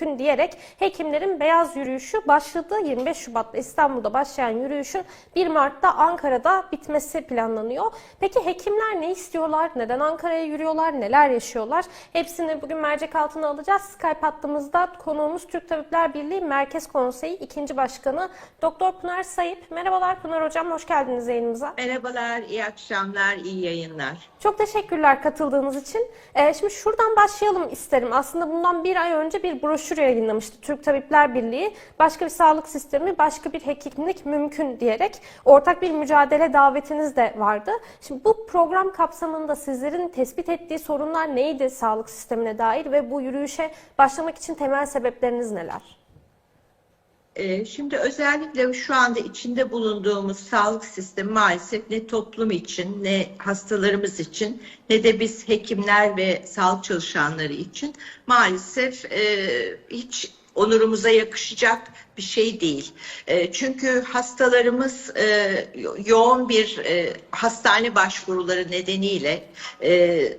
mümkün diyerek hekimlerin beyaz yürüyüşü başladı. 25 Şubat'ta İstanbul'da başlayan yürüyüşün 1 Mart'ta Ankara'da bitmesi planlanıyor. Peki hekimler ne istiyorlar? Neden Ankara'ya yürüyorlar? Neler yaşıyorlar? Hepsini bugün mercek altına alacağız. Skype hattımızda konuğumuz Türk Tabipler Birliği Merkez Konseyi 2. Başkanı Doktor Pınar Sayıp. Merhabalar Pınar Hocam, hoş geldiniz yayınımıza. Merhabalar, iyi akşamlar, iyi yayınlar. Çok teşekkürler katıldığınız için. Ee, şimdi şuradan başlayalım isterim. Aslında bundan bir ay önce bir broşür yayınlamıştı Türk Tabipler Birliği. Başka bir sağlık sistemi, başka bir hekimlik mümkün diyerek ortak bir mücadele davetiniz de vardı. Şimdi bu program kapsamında sizlerin tespit ettiği sorunlar neydi sağlık sistemine dair ve bu yürüyüşe başlamak için temel sebepleriniz neler? Ee, Şimdi özellikle şu anda içinde bulunduğumuz sağlık sistemi maalesef ne toplum için, ne hastalarımız için, ne de biz hekimler ve sağlık çalışanları için maalesef e, hiç onurumuza yakışacak bir şey değil. E, çünkü hastalarımız e, yoğun bir e, hastane başvuruları nedeniyle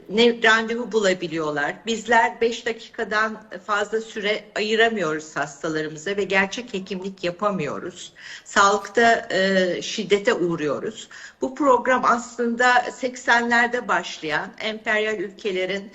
ne randevu bulabiliyorlar. Bizler 5 dakikadan fazla süre ayıramıyoruz hastalarımıza ve gerçek hekimlik yapamıyoruz. Sağlıkta şiddete uğruyoruz. Bu program aslında 80'lerde başlayan emperyal ülkelerin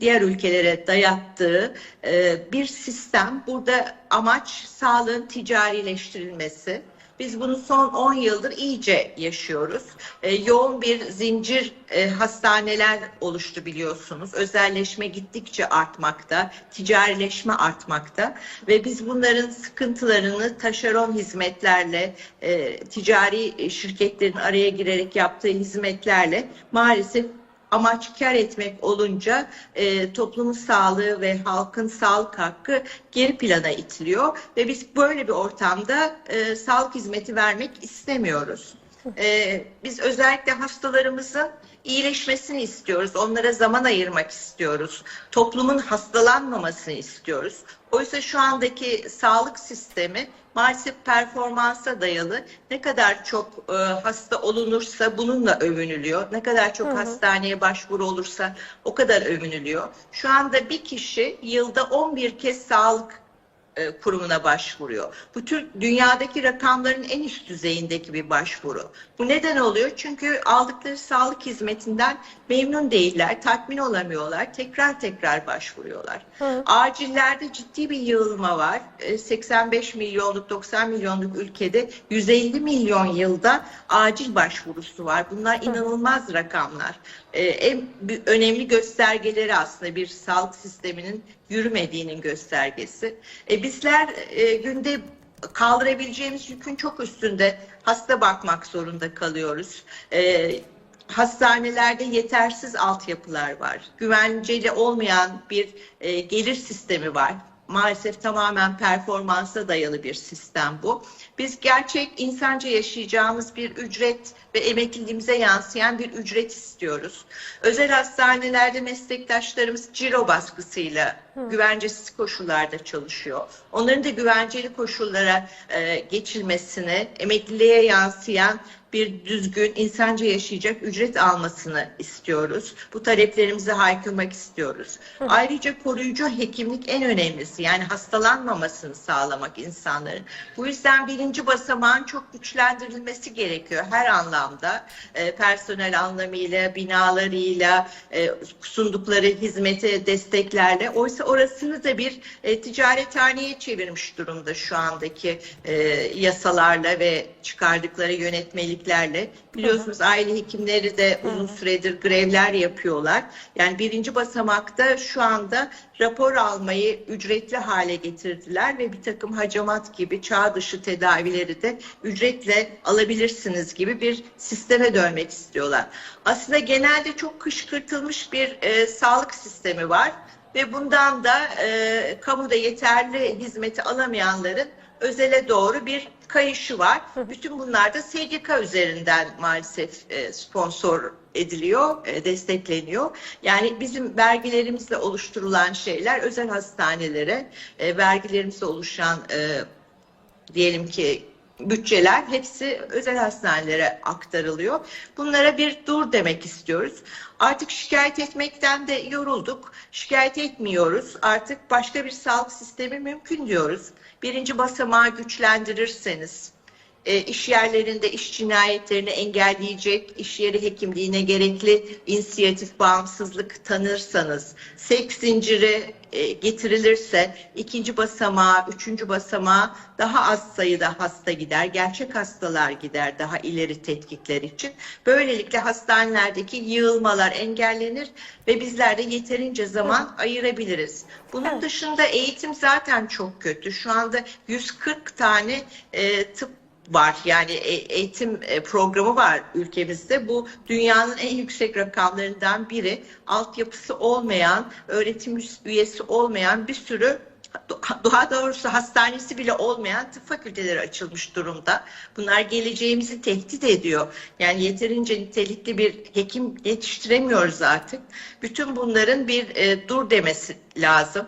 diğer ülkelere dayattığı e, bir sistem. Burada amaç sağlığın ticarileştirilmesi. Biz bunu son 10 yıldır iyice yaşıyoruz. E, yoğun bir zincir e, hastaneler oluştu biliyorsunuz. Özelleşme gittikçe artmakta, ticarileşme artmakta ve biz bunların sıkıntılarını taşeron hizmetlerle, e, ticari şirketlerin araya girerek yaptığı hizmetlerle maalesef amaç kar etmek olunca e, toplumun sağlığı ve halkın sağlık hakkı geri plana itiliyor ve biz böyle bir ortamda e, sağlık hizmeti vermek istemiyoruz. E, biz özellikle hastalarımızın iyileşmesini istiyoruz. Onlara zaman ayırmak istiyoruz. Toplumun hastalanmamasını istiyoruz. Oysa şu andaki sağlık sistemi maalesef performansa dayalı. Ne kadar çok e, hasta olunursa bununla övünülüyor. Ne kadar çok hastaneye başvuru olursa o kadar övünülüyor. Şu anda bir kişi yılda 11 kez sağlık e, kurumuna başvuruyor. Bu tür dünyadaki rakamların en üst düzeyindeki bir başvuru. Bu neden oluyor? Çünkü aldıkları sağlık hizmetinden memnun değiller, tatmin olamıyorlar, tekrar tekrar başvuruyorlar. Hı. Acillerde ciddi bir yığılma var. E, 85 milyonluk, 90 milyonluk ülkede 150 milyon yılda acil başvurusu var. Bunlar inanılmaz rakamlar. E, En önemli göstergeleri aslında bir sağlık sisteminin yürümediğinin göstergesi. E, bizler e, günde kaldırabileceğimiz yükün çok üstünde hasta bakmak zorunda kalıyoruz. Hastanelerde yetersiz altyapılar var. Güvenceli olmayan bir gelir sistemi var. Maalesef tamamen performansa dayalı bir sistem bu. Biz gerçek insanca yaşayacağımız bir ücret ve emekliliğimize yansıyan bir ücret istiyoruz. Özel hastanelerde meslektaşlarımız ciro baskısıyla güvencesiz koşullarda çalışıyor. Onların da güvenceli koşullara e, geçilmesini, emekliliğe yansıyan bir düzgün, insanca yaşayacak ücret almasını istiyoruz. Bu taleplerimizi haykırmak istiyoruz. Ayrıca koruyucu hekimlik en önemlisi. Yani hastalanmamasını sağlamak insanların. Bu yüzden birinci basamağın çok güçlendirilmesi gerekiyor her anlamda. E, personel anlamıyla, binalarıyla, e, sundukları hizmete desteklerle. Oysa orasını da bir e, ticarethaneye çevirmiş durumda şu andaki e, yasalarla ve çıkardıkları yönetmeliklerle. Biliyorsunuz aile hekimleri de uzun süredir grevler yapıyorlar. Yani birinci basamakta şu anda rapor almayı ücretli hale getirdiler ve bir takım hacamat gibi çağ dışı tedavileri de ücretle alabilirsiniz gibi bir sisteme dönmek istiyorlar. Aslında genelde çok kışkırtılmış bir e, sağlık sistemi var ve bundan da e, kamuda yeterli hizmeti alamayanların özele doğru bir kayışı var. Bütün bunlar da SGK üzerinden maalesef e, sponsor ediliyor, e, destekleniyor. Yani bizim vergilerimizle oluşturulan şeyler özel hastanelere, e, vergilerimizle oluşan diyelim ki bütçeler hepsi özel hastanelere aktarılıyor. Bunlara bir dur demek istiyoruz. Artık şikayet etmekten de yorulduk. Şikayet etmiyoruz. Artık başka bir sağlık sistemi mümkün diyoruz. Birinci basamağı güçlendirirseniz, e, iş yerlerinde iş cinayetlerini engelleyecek, iş yeri hekimliğine gerekli inisiyatif, bağımsızlık tanırsanız, seks zinciri e, getirilirse ikinci basamağa, üçüncü basamağa daha az sayıda hasta gider, gerçek hastalar gider daha ileri tetkikler için. Böylelikle hastanelerdeki yığılmalar engellenir ve bizler de yeterince zaman ayırabiliriz. Bunun Evet. dışında eğitim zaten çok kötü. Şu anda 140 tane e, tıp var. Yani e- eğitim e, programı var ülkemizde. Bu dünyanın en yüksek rakamlarından biri. Altyapısı olmayan, öğretim üyesi olmayan bir sürü daha doğrusu hastanesi bile olmayan tıp fakülteleri açılmış durumda. Bunlar geleceğimizi tehdit ediyor. Yani yeterince nitelikli bir hekim yetiştiremiyoruz artık. Bütün bunların bir e, dur demesi lazım.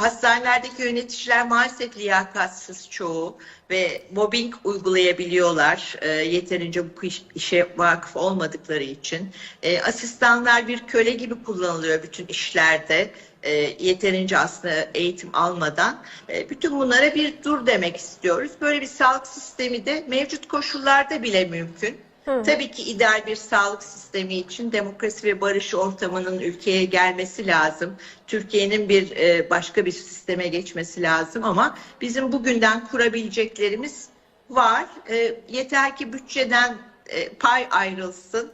Hastanelerdeki yöneticiler maalesef liyakatsız çoğu ve mobbing uygulayabiliyorlar e, yeterince bu iş- işe vakıf olmadıkları için. E, asistanlar bir köle gibi kullanılıyor bütün işlerde e, yeterince aslında eğitim almadan. E, bütün bunlara bir dur demek istiyoruz. Böyle bir sağlık sistemi de mevcut koşullarda bile mümkün. Tabii ki ideal bir sağlık sistemi için demokrasi ve barış ortamının ülkeye gelmesi lazım. Türkiye'nin bir e, başka bir sisteme geçmesi lazım ama bizim bugünden kurabileceklerimiz var. E, yeter ki bütçeden e, pay ayrılsın.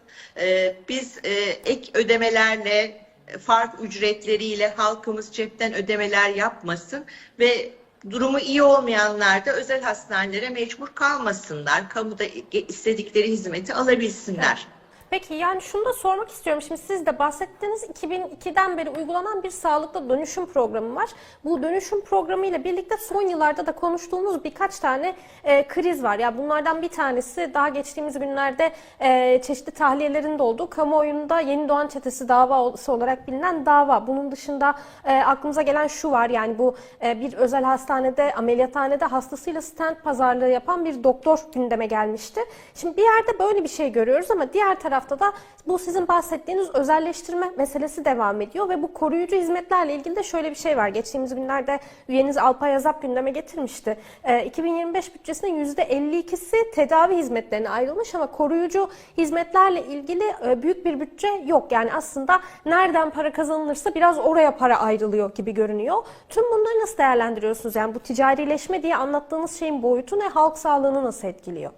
Biz ek ödemelerle, fark ücretleriyle halkımız cepten ödemeler yapmasın ve durumu iyi olmayanlar da özel hastanelere mecbur kalmasınlar. Kamuda istedikleri hizmeti alabilsinler. Peki yani şunu da sormak istiyorum. Şimdi siz de bahsettiğiniz 2002'den beri uygulanan bir sağlıkta dönüşüm programı var. Bu dönüşüm programı ile birlikte son yıllarda da konuştuğumuz birkaç tane e, kriz var. Ya bunlardan bir tanesi daha geçtiğimiz günlerde e, çeşitli tahliyelerin de olduğu kamuoyunda yeni doğan çetesi davası olarak bilinen dava. Bunun dışında e, aklımıza gelen şu var. Yani bu e, bir özel hastanede ameliyathanede hastasıyla stent pazarlığı yapan bir doktor gündeme gelmişti. Şimdi bir yerde böyle bir şey görüyoruz ama diğer tarafta da bu sizin bahsettiğiniz özelleştirme meselesi devam ediyor ve bu koruyucu hizmetlerle ilgili de şöyle bir şey var. Geçtiğimiz günlerde üyeniz Alpay Azap gündeme getirmişti. Ee, 2025 bütçesinin %52'si tedavi hizmetlerine ayrılmış ama koruyucu hizmetlerle ilgili e, büyük bir bütçe yok. Yani aslında nereden para kazanılırsa biraz oraya para ayrılıyor gibi görünüyor. Tüm bunları nasıl değerlendiriyorsunuz? Yani bu ticarileşme diye anlattığınız şeyin boyutu ne? Halk sağlığını nasıl etkiliyor?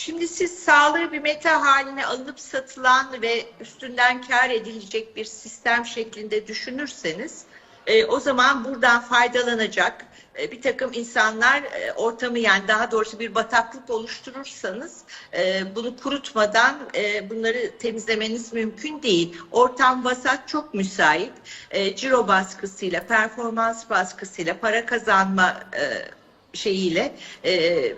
Şimdi siz sağlığı bir meta haline alınıp satılan ve üstünden kar edilecek bir sistem şeklinde düşünürseniz e, o zaman buradan faydalanacak e, bir takım insanlar e, ortamı yani daha doğrusu bir bataklık oluşturursanız e, bunu kurutmadan e, bunları temizlemeniz mümkün değil. Ortam vasat çok müsait. E, ciro baskısıyla, performans baskısıyla, para kazanma e, şeyiyle e,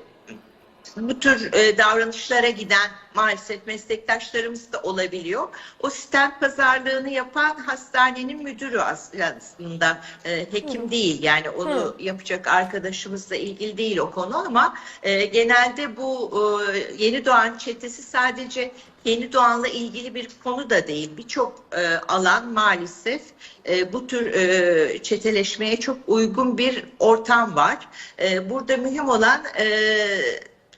bu tür e, davranışlara giden maalesef meslektaşlarımız da olabiliyor. O sistem pazarlığını yapan hastanenin müdürü aslında e, hekim değil. Yani onu yapacak arkadaşımızla ilgili değil o konu ama e, genelde bu e, yeni doğan çetesi sadece yeni doğanla ilgili bir konu da değil. Birçok e, alan maalesef e, bu tür e, çeteleşmeye çok uygun bir ortam var. E, burada mühim olan e,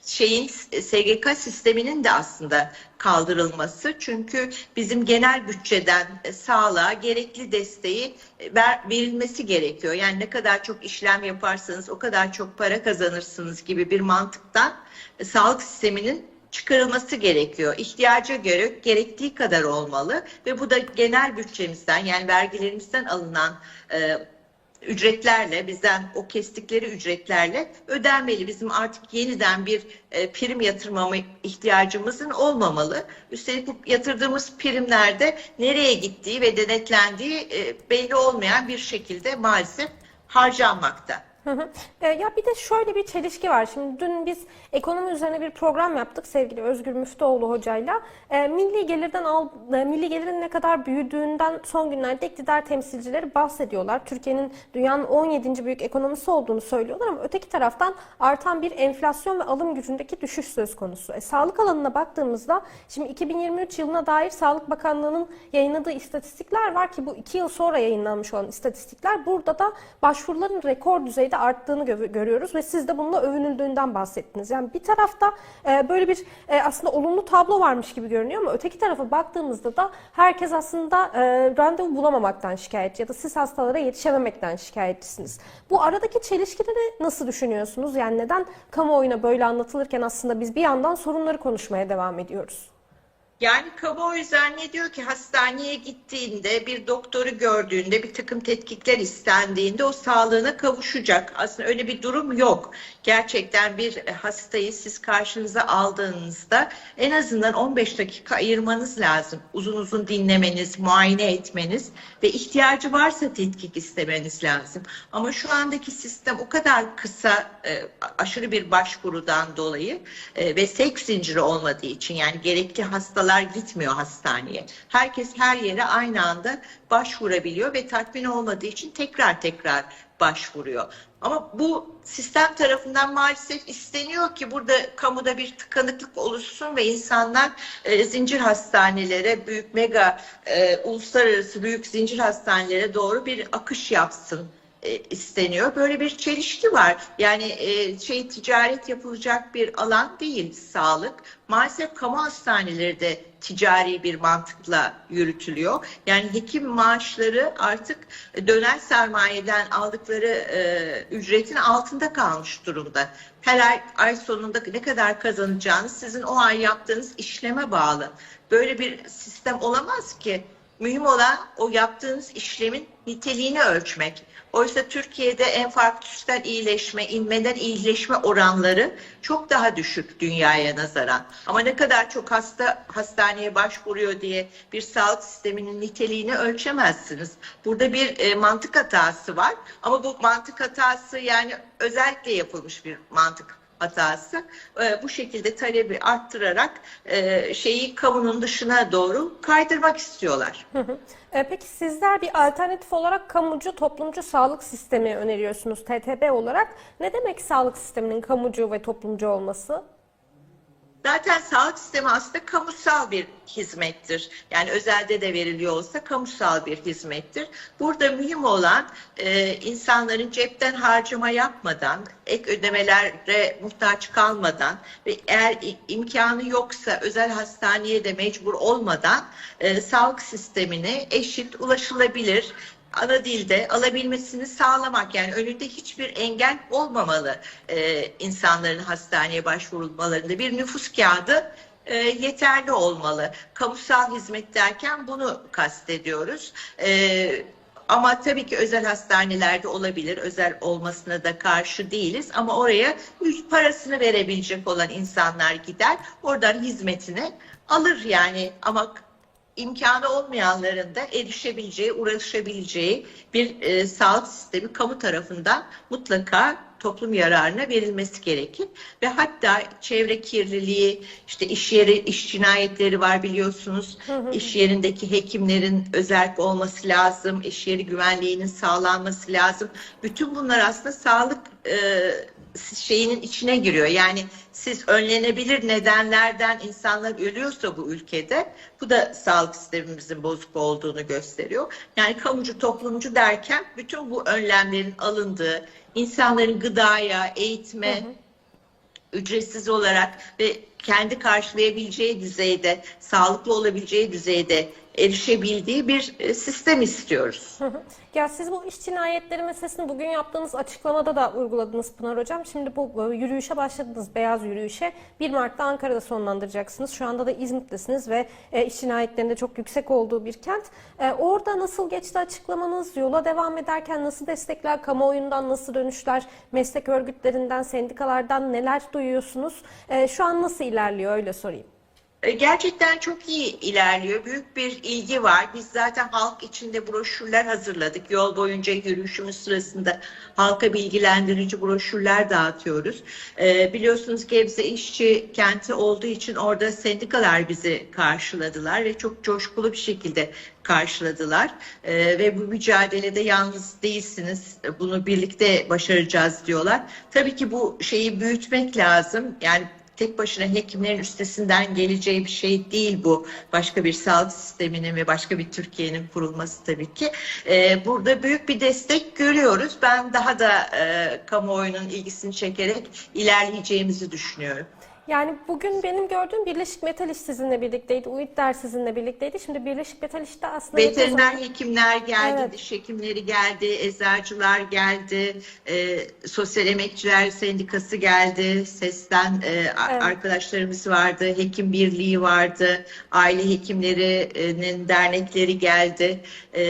şeyin SGK sisteminin de aslında kaldırılması. Çünkü bizim genel bütçeden e, sağlığa gerekli desteği e, ver, verilmesi gerekiyor. Yani ne kadar çok işlem yaparsanız o kadar çok para kazanırsınız gibi bir mantıktan e, sağlık sisteminin çıkarılması gerekiyor. İhtiyaca göre gerektiği kadar olmalı ve bu da genel bütçemizden yani vergilerimizden alınan e, ücretlerle bizden o kestikleri ücretlerle ödenmeli. Bizim artık yeniden bir e, prim yatırmama ihtiyacımızın olmamalı. Üstelik bu yatırdığımız primlerde nereye gittiği ve denetlendiği e, belli olmayan bir şekilde maalesef harcanmakta. Hı hı. E, ya bir de şöyle bir çelişki var. Şimdi dün biz ekonomi üzerine bir program yaptık sevgili Özgür Müftüoğlu hocayla. E, milli gelirden al, e, milli gelirin ne kadar büyüdüğünden son günlerde iktidar temsilcileri bahsediyorlar. Türkiye'nin dünyanın 17. büyük ekonomisi olduğunu söylüyorlar ama öteki taraftan artan bir enflasyon ve alım gücündeki düşüş söz konusu. E, sağlık alanına baktığımızda şimdi 2023 yılına dair Sağlık Bakanlığı'nın yayınladığı istatistikler var ki bu iki yıl sonra yayınlanmış olan istatistikler. Burada da başvuruların rekor düzeyde arttığını gö- görüyoruz ve siz de bununla övünüldüğünden bahsettiniz. Yani bir tarafta e, böyle bir e, aslında olumlu tablo varmış gibi görünüyor ama öteki tarafa baktığımızda da herkes aslında e, randevu bulamamaktan şikayetçi ya da siz hastalara yetişememekten şikayetçisiniz. Bu aradaki çelişkileri nasıl düşünüyorsunuz? Yani neden kamuoyuna böyle anlatılırken aslında biz bir yandan sorunları konuşmaya devam ediyoruz? Yani kamuoyu zannediyor ki hastaneye gittiğinde bir doktoru gördüğünde bir takım tetkikler istendiğinde o sağlığına kavuşacak. Aslında öyle bir durum yok. Gerçekten bir hastayı siz karşınıza aldığınızda en azından 15 dakika ayırmanız lazım. Uzun uzun dinlemeniz, muayene etmeniz ve ihtiyacı varsa tetkik istemeniz lazım. Ama şu andaki sistem o kadar kısa, e, aşırı bir başvurudan dolayı e, ve sevk zinciri olmadığı için yani gerekli hastalar gitmiyor hastaneye. Herkes her yere aynı anda başvurabiliyor ve tatmin olmadığı için tekrar tekrar başvuruyor. Ama bu sistem tarafından maalesef isteniyor ki burada kamuda bir tıkanıklık oluşsun ve insanlar e, zincir hastanelere, büyük mega e, uluslararası büyük zincir hastanelere doğru bir akış yapsın isteniyor. Böyle bir çelişki var. Yani e, şey ticaret yapılacak bir alan değil sağlık. Maalesef kamu hastaneleri de ticari bir mantıkla yürütülüyor. Yani hekim maaşları artık döner sermayeden aldıkları e, ücretin altında kalmış durumda. Her ay, ay sonunda ne kadar kazanacağınız sizin o ay yaptığınız işleme bağlı. Böyle bir sistem olamaz ki. Mühim olan o yaptığınız işlemin niteliğini ölçmek. Oysa Türkiye'de enfarktüsten iyileşme, inmeden iyileşme oranları çok daha düşük dünyaya nazaran. Ama ne kadar çok hasta hastaneye başvuruyor diye bir sağlık sisteminin niteliğini ölçemezsiniz. Burada bir e, mantık hatası var. Ama bu mantık hatası yani özellikle yapılmış bir mantık hatası. E, bu şekilde talebi arttırarak e, şeyi kamunun dışına doğru kaydırmak istiyorlar. Hı hı. E, Peki sizler bir alternatif olarak kamucu toplumcu sağlık sistemi öneriyorsunuz TTB olarak. Ne demek sağlık sisteminin kamucu ve toplumcu olması? Zaten sağlık sistemi aslında kamusal bir hizmettir. Yani özelde de veriliyor olsa kamusal bir hizmettir. Burada mühim olan e, insanların cepten harcama yapmadan, ek ödemelere muhtaç kalmadan ve eğer imkanı yoksa özel hastaneye de mecbur olmadan e, sağlık sistemine eşit, ulaşılabilir, ana dilde alabilmesini sağlamak yani önünde hiçbir engel olmamalı e, insanların hastaneye başvurulmalarında bir nüfus kağıdı e, yeterli olmalı. Kamusal hizmet derken bunu kastediyoruz. E, ama tabii ki özel hastanelerde olabilir. Özel olmasına da karşı değiliz. Ama oraya parasını verebilecek olan insanlar gider. Oradan hizmetini alır yani. Ama imkanı olmayanların da erişebileceği, uğraşabileceği bir e, sağlık sistemi kamu tarafından mutlaka toplum yararına verilmesi gerekir. Ve hatta çevre kirliliği, işte iş yeri, iş cinayetleri var biliyorsunuz. İş yerindeki hekimlerin özellik olması lazım, iş yeri güvenliğinin sağlanması lazım. Bütün bunlar aslında sağlık e, şeyinin içine giriyor. Yani siz önlenebilir nedenlerden insanlar ölüyorsa bu ülkede bu da sağlık sistemimizin bozuk olduğunu gösteriyor. Yani kamucu toplumcu derken bütün bu önlemlerin alındığı, insanların gıdaya, eğitime, ücretsiz olarak ve kendi karşılayabileceği düzeyde, sağlıklı olabileceği düzeyde erişebildiği bir e, sistem istiyoruz. Ya siz bu iş cinayetleri meselesini bugün yaptığınız açıklamada da uyguladınız Pınar Hocam. Şimdi bu yürüyüşe başladınız, beyaz yürüyüşe. 1 Mart'ta Ankara'da sonlandıracaksınız. Şu anda da İzmit'tesiniz ve e, iş cinayetlerinde çok yüksek olduğu bir kent. E, orada nasıl geçti açıklamanız? Yola devam ederken nasıl destekler, kamuoyundan nasıl dönüşler, meslek örgütlerinden, sendikalardan neler duyuyorsunuz? Şu an nasıl ilerliyor öyle sorayım. E, Gerçekten çok iyi ilerliyor. Büyük bir ilgi var. Biz zaten halk içinde broşürler hazırladık. Yol boyunca yürüyüşümüz sırasında halka bilgilendirici broşürler dağıtıyoruz. E, biliyorsunuz Gebze işçi kenti olduğu için orada sendikalar bizi karşıladılar ve çok coşkulu bir şekilde karşıladılar. E, ve bu mücadelede yalnız değilsiniz. Bunu birlikte başaracağız diyorlar. Tabii ki bu şeyi büyütmek lazım. Yani tek başına hekimlerin üstesinden geleceği bir şey değil bu. Başka bir sağlık sisteminin ve başka bir Türkiye'nin kurulması tabii ki. Ee, burada büyük bir destek görüyoruz. Ben daha da e, kamuoyunun ilgisini çekerek ilerleyeceğimizi düşünüyorum. Yani bugün benim gördüğüm Birleşik Metal İş sizinle birlikteydi, UİTDER sizinle birlikteydi. Şimdi Birleşik Metal İş'te aslında... Veteriner hekimler geldi, Evet. diş hekimleri geldi, eczacılar geldi, e, Sosyal Emekçiler Sendikası geldi, SES'ten e, Evet. arkadaşlarımız vardı, Hekim Birliği vardı, aile hekimlerinin dernekleri geldi e,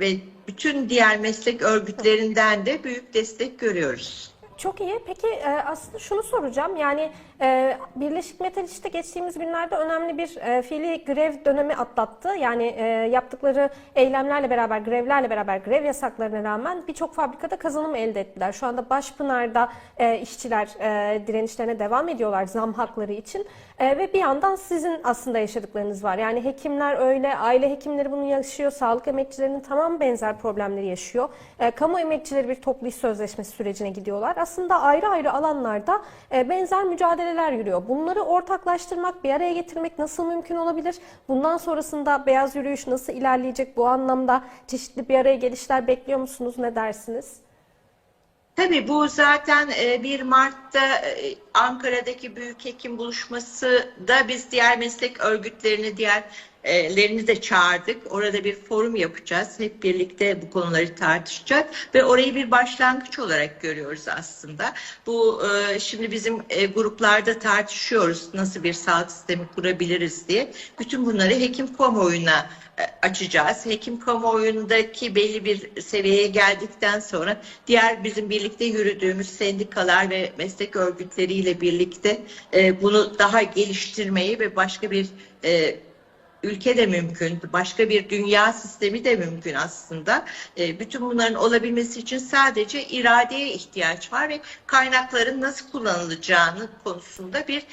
ve bütün diğer meslek örgütlerinden de büyük destek görüyoruz. Çok iyi. Peki e, aslında şunu soracağım. Yani e, Birleşik Metal İş'te geçtiğimiz günlerde önemli bir e, fiili grev dönemi atlattı. Yani e, yaptıkları eylemlerle beraber, grevlerle beraber, grev yasaklarına rağmen birçok fabrikada kazanım elde ettiler. Şu anda Başpınar'da e, işçiler e, direnişlerine devam ediyorlar zam hakları için. E, ve bir yandan sizin aslında yaşadıklarınız var. Yani hekimler öyle, aile hekimleri bunu yaşıyor, sağlık emekçilerinin tamam benzer problemleri yaşıyor. E, kamu emekçileri bir toplu iş sözleşmesi sürecine gidiyorlar. Aslında ayrı ayrı alanlarda e, benzer mücadeleler yürüyor. Bunları ortaklaştırmak, bir araya getirmek nasıl mümkün olabilir? Bundan sonrasında beyaz yürüyüş nasıl ilerleyecek bu anlamda? Çeşitli bir araya gelişler bekliyor musunuz? Ne dersiniz? Tabii bu zaten e, 1 Mart'ta e, Ankara'daki büyük hekim buluşması da biz diğer meslek örgütlerini, diğerlerini de çağırdık. Orada bir forum yapacağız. Hep birlikte bu konuları tartışacağız ve orayı bir başlangıç olarak görüyoruz aslında. Bu e, şimdi bizim e, gruplarda tartışıyoruz nasıl bir sağlık sistemi kurabiliriz diye. Bütün bunları hekim kamuoyuna e, açacağız. Hekim kamuoyundaki belli bir seviyeye geldikten sonra diğer bizim birlikte yürüdüğümüz sendikalar ve meslek örgütleriyle birlikte e, bunu daha geliştirmeyi ve başka bir e, ülke de mümkün, başka bir dünya sistemi de mümkün aslında. E, bütün bunların olabilmesi için sadece iradeye ihtiyaç var ve kaynakların nasıl kullanılacağını konusunda bir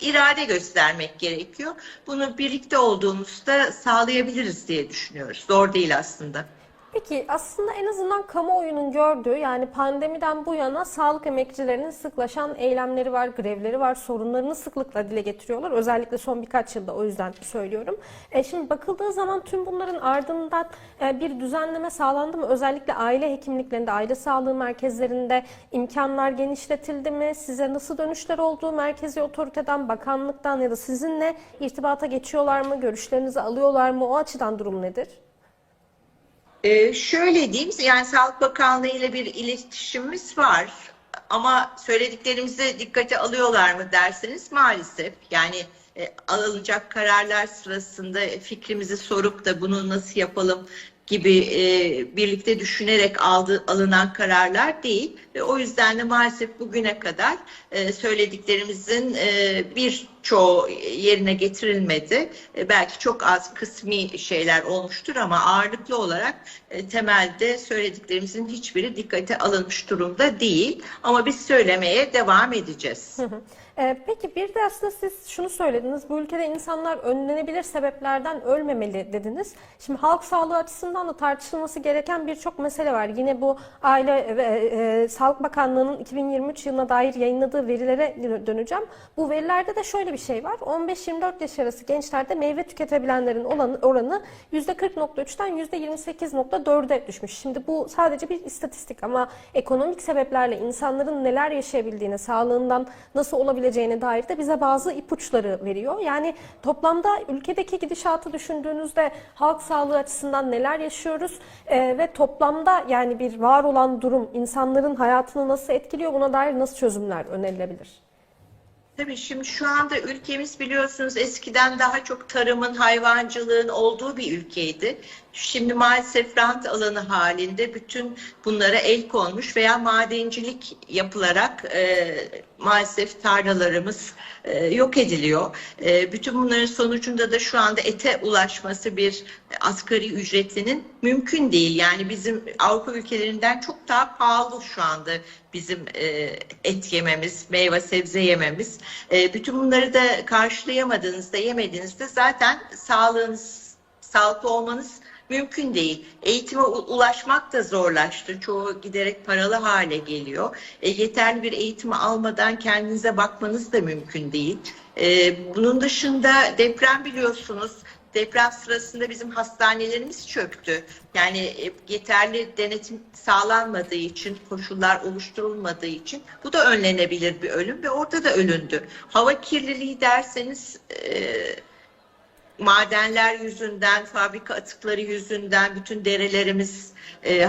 irade göstermek gerekiyor. Bunu birlikte olduğumuzda sağlayabiliriz diye düşünüyoruz. Zor değil aslında. Peki aslında en azından kamuoyunun gördüğü yani pandemiden bu yana sağlık emekçilerinin sıklaşan eylemleri var, grevleri var, sorunlarını sıklıkla dile getiriyorlar. Özellikle son birkaç yılda o yüzden söylüyorum. E şimdi bakıldığı zaman tüm bunların ardından e, bir düzenleme sağlandı mı? Özellikle aile hekimliklerinde, aile sağlığı merkezlerinde imkanlar genişletildi mi? Size nasıl dönüşler oldu? Merkezi otoriteden, bakanlıktan ya da sizinle irtibata geçiyorlar mı? Görüşlerinizi alıyorlar mı? O açıdan durum nedir? Ee, şöyle diyeyim, yani Sağlık Bakanlığı ile bir iletişimimiz var. Ama söylediklerimizi dikkate alıyorlar mı derseniz maalesef. Yani e, alınacak kararlar sırasında fikrimizi sorup da bunu nasıl yapalım gibi e, birlikte düşünerek aldı, alınan kararlar değil. Ve o yüzden de maalesef bugüne kadar e, söylediklerimizin e, birçoğu yerine getirilmedi. E, belki çok az kısmi şeyler olmuştur ama ağırlıklı olarak e, temelde söylediklerimizin hiçbiri dikkate alınmış durumda değil. Ama biz söylemeye devam edeceğiz. Ee, Peki bir de aslında siz şunu söylediniz. Bu ülkede insanlar önlenebilir sebeplerden ölmemeli dediniz. Şimdi halk sağlığı açısından da tartışılması gereken birçok mesele var. Yine bu Aile ve e, Sağlık Bakanlığı'nın 2023 yılına dair yayınladığı verilere döneceğim. Bu verilerde de şöyle bir şey var. 15-24 yaş arası gençlerde meyve tüketebilenlerin olanı, oranı %40.3'ten %28.4'e düşmüş. Şimdi bu sadece bir istatistik ama ekonomik sebeplerle insanların neler yaşayabildiğine, sağlığından nasıl olabileceğine dair de bize bazı ipuçları veriyor. Yani toplamda ülkedeki gidişatı düşündüğünüzde halk sağlığı açısından neler yaşıyoruz Ee, ve toplamda yani bir var olan durum insanların hayatını nasıl etkiliyor buna dair nasıl çözümler önerilebilir? Tabii şimdi şu anda ülkemiz biliyorsunuz eskiden daha çok tarımın, hayvancılığın olduğu bir ülkeydi. Şimdi maalesef rant alanı halinde bütün bunlara el konmuş veya madencilik yapılarak e, maalesef tarlalarımız e, yok ediliyor. E, bütün bunların sonucunda da şu anda ete ulaşması bir asgari ücretlinin mümkün değil. Yani bizim Avrupa ülkelerinden çok daha pahalı şu anda bizim e, et yememiz, meyve sebze yememiz. E, bütün bunları da karşılayamadığınızda, yemediğinizde zaten sağlığınız, sağlıklı olmanız mümkün değil. Eğitime ulaşmak da zorlaştı. Çoğu giderek paralı hale geliyor. E, yeterli bir eğitimi almadan kendinize bakmanız da mümkün değil. E, bunun dışında deprem biliyorsunuz. Deprem sırasında bizim hastanelerimiz çöktü. Yani e, yeterli denetim sağlanmadığı için, koşullar oluşturulmadığı için bu da önlenebilir bir ölüm ve orada da ölündü. Hava kirliliği derseniz e, madenler yüzünden, fabrika atıkları yüzünden bütün derelerimiz, e,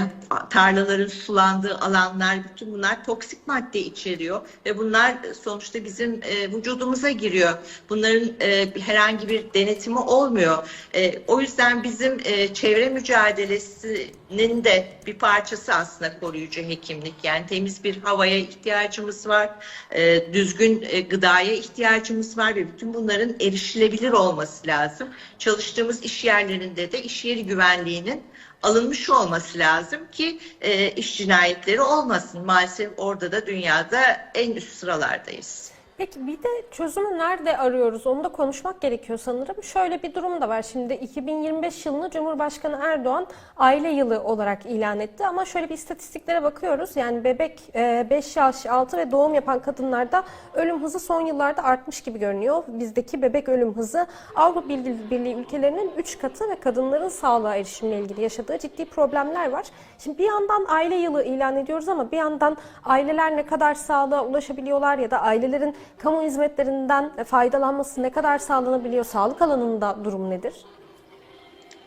tarlaların sulandığı alanlar, bütün bunlar toksik madde içeriyor ve bunlar sonuçta bizim e, vücudumuza giriyor. Bunların e, herhangi bir denetimi olmuyor. E, o yüzden bizim e, çevre mücadelesinin de bir parçası aslında koruyucu hekimlik. Yani temiz bir havaya ihtiyacımız var, e, düzgün e, gıdaya ihtiyacımız var ve bütün bunların erişilebilir olması lazım. Çalıştığımız iş yerlerinde de iş yeri güvenliğinin alınmış olması lazım ki e, iş cinayetleri olmasın. Maalesef orada da dünyada en üst sıralardayız. Peki bir de çözümü nerede arıyoruz? Onu da konuşmak gerekiyor sanırım. Şöyle bir durum da var. Şimdi 2025 yılını Cumhurbaşkanı Erdoğan aile yılı olarak ilan etti. Ama şöyle bir istatistiklere bakıyoruz. Yani bebek 5 yaş altı ve doğum yapan kadınlarda ölüm hızı son yıllarda artmış gibi görünüyor. Bizdeki bebek ölüm hızı Avrupa Birliği ülkelerinin 3 katı ve kadınların sağlığa erişimle ilgili yaşadığı ciddi problemler var. Şimdi bir yandan aile yılı ilan ediyoruz ama bir yandan aileler ne kadar sağlığa ulaşabiliyorlar ya da ailelerin kamu hizmetlerinden faydalanması ne kadar sağlanabiliyor? Sağlık alanında durum nedir?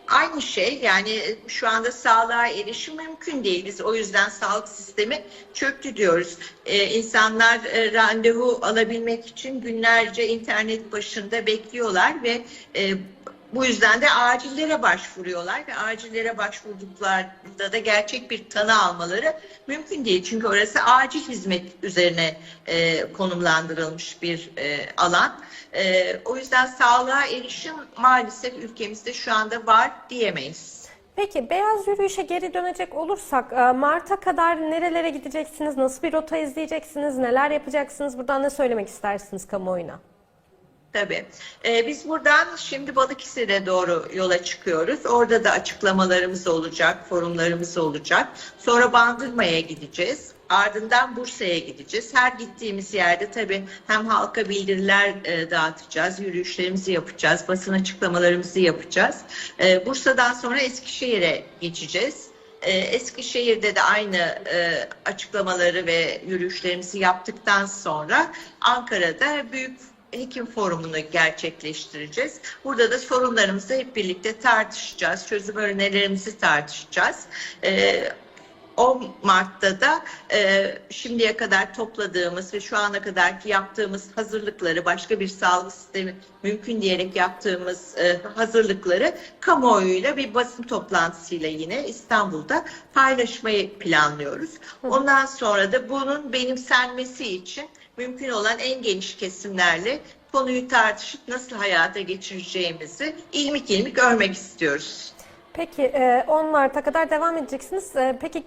Aynı şey yani şu anda sağlığa erişim mümkün değil. Biz o yüzden sağlık sistemi çöktü diyoruz. Ee, insanlar e, randevu alabilmek için günlerce internet başında bekliyorlar ve e, bu yüzden de acillere başvuruyorlar ve acillere başvurduklarında da gerçek bir tanı almaları mümkün değil. Çünkü orası acil hizmet üzerine e, konumlandırılmış bir e, alan. E, o yüzden sağlığa erişim maalesef ülkemizde şu anda var diyemeyiz. Peki beyaz yürüyüşe geri dönecek olursak e, Mart'a kadar nerelere gideceksiniz? Nasıl bir rota izleyeceksiniz? Neler yapacaksınız? Buradan ne söylemek istersiniz kamuoyuna? Tabii. Ee, biz buradan şimdi Balıkesir'e doğru yola çıkıyoruz. Orada da açıklamalarımız olacak, forumlarımız olacak. Sonra Bandırma'ya gideceğiz. Ardından Bursa'ya gideceğiz. Her gittiğimiz yerde tabii hem halka bildiriler e, dağıtacağız, yürüyüşlerimizi yapacağız, basın açıklamalarımızı yapacağız. E, Bursa'dan sonra Eskişehir'e geçeceğiz. E, Eskişehir'de de aynı e, açıklamaları ve yürüyüşlerimizi yaptıktan sonra Ankara'da büyük hekim forumunu gerçekleştireceğiz. Burada da sorunlarımızı hep birlikte tartışacağız. Çözüm önerilerimizi tartışacağız. Ee, 10 Mart'ta da e, şimdiye kadar topladığımız ve şu ana kadarki yaptığımız hazırlıkları, başka bir sağlık sistemi mümkün diyerek yaptığımız e, hazırlıkları kamuoyuyla bir basın toplantısıyla yine İstanbul'da paylaşmayı planlıyoruz. Ondan sonra da bunun benimsenmesi için mümkün olan en geniş kesimlerle konuyu tartışıp nasıl hayata geçireceğimizi ilmik ilmik örmek istiyoruz. Peki e, 10 Mart'a kadar devam edeceksiniz. E, Peki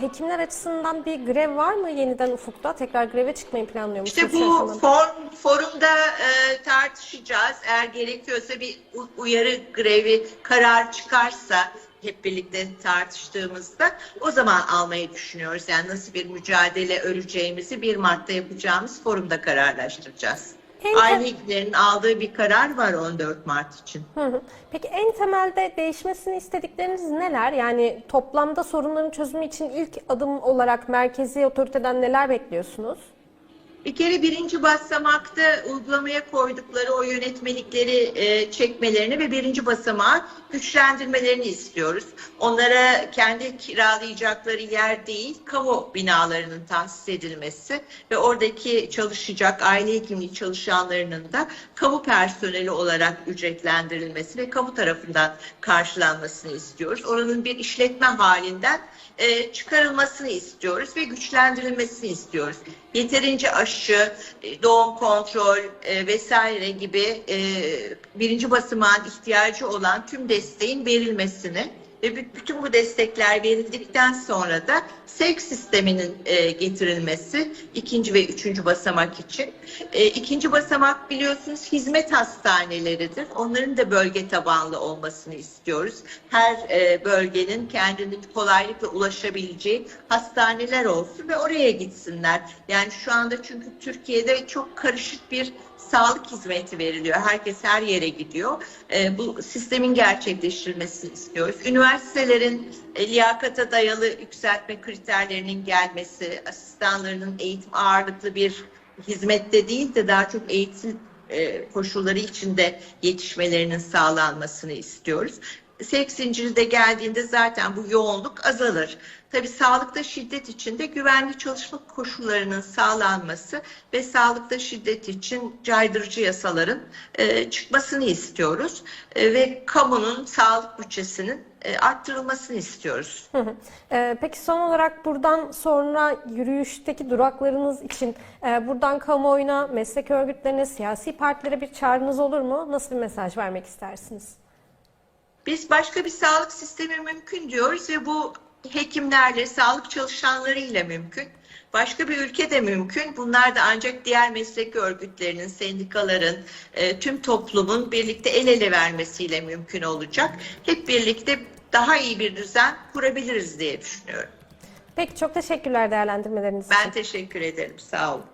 hekimler açısından bir grev var mı yeniden ufukta? Tekrar greve çıkmayı planlıyor musunuz? İşte bu form, forumda e, tartışacağız. Eğer gerekiyorsa bir uyarı grevi karar çıkarsa hep birlikte tartıştığımızda o zaman almayı düşünüyoruz. Yani nasıl bir mücadele öreceğimizi 1 Mart'ta yapacağımız forumda kararlaştıracağız. En tem- hekimlerinin aldığı bir karar var 14 Mart için. Hı hı. Peki en temelde değişmesini istedikleriniz neler? Yani toplamda sorunların çözümü için ilk adım olarak merkezi otoriteden neler bekliyorsunuz? Bir kere birinci basamakta uygulamaya koydukları o yönetmelikleri e, çekmelerini ve birinci basamağı güçlendirmelerini istiyoruz. Onlara kendi kiralayacakları yer değil, kamu binalarının tahsis edilmesi ve oradaki çalışacak aile hekimliği çalışanlarının da kamu personeli olarak ücretlendirilmesi ve kamu tarafından karşılanmasını istiyoruz. Oranın bir işletme halinden e, çıkarılmasını istiyoruz ve güçlendirilmesini istiyoruz. Yeterince aşı, e, doğum kontrol e, vesaire gibi e, birinci basamağın ihtiyacı olan tüm desteğin verilmesini ve bü- bütün bu destekler verildikten sonra da sevk sisteminin e, getirilmesi ikinci ve üçüncü basamak için. E, ikinci basamak biliyorsunuz hizmet hastaneleridir. Onların da bölge tabanlı olmasını istiyoruz. Her e, bölgenin kendini kolaylıkla ulaşabileceği hastaneler olsun ve oraya gitsinler. Yani şu anda çünkü Türkiye'de çok karışık bir sağlık hizmeti veriliyor. Herkes her yere gidiyor. E, bu sistemin gerçekleştirilmesini istiyoruz. Üniversitelerin e, liyakata dayalı yükseltme kriterlerinin gelmesi, asistanlarının eğitim ağırlıklı bir hizmette değil de daha çok eğitim e, koşulları içinde yetişmelerinin sağlanmasını istiyoruz. Sevk zinciri de geldiğinde zaten bu yoğunluk azalır. Tabii sağlıkta şiddet için de güvenli çalışma koşullarının sağlanması ve sağlıkta şiddet için caydırıcı yasaların e, çıkmasını istiyoruz. E, ve kamunun sağlık bütçesinin e, arttırılmasını istiyoruz. Hı hı. Ee, peki son olarak buradan sonra yürüyüşteki duraklarınız için e, buradan kamuoyuna, meslek örgütlerine, siyasi partilere bir çağrınız olur mu? Nasıl bir mesaj vermek istersiniz? Biz başka bir sağlık sistemi mümkün diyoruz ve bu hekimlerle, sağlık çalışanlarıyla mümkün. Başka bir ülke de mümkün. Bunlar da ancak diğer meslek örgütlerinin, sendikaların, e, tüm toplumun birlikte el ele vermesiyle mümkün olacak. Hep birlikte daha iyi bir düzen kurabiliriz diye düşünüyorum. Peki çok teşekkürler değerlendirmeleriniz için. Ben teşekkür ederim. Sağ olun.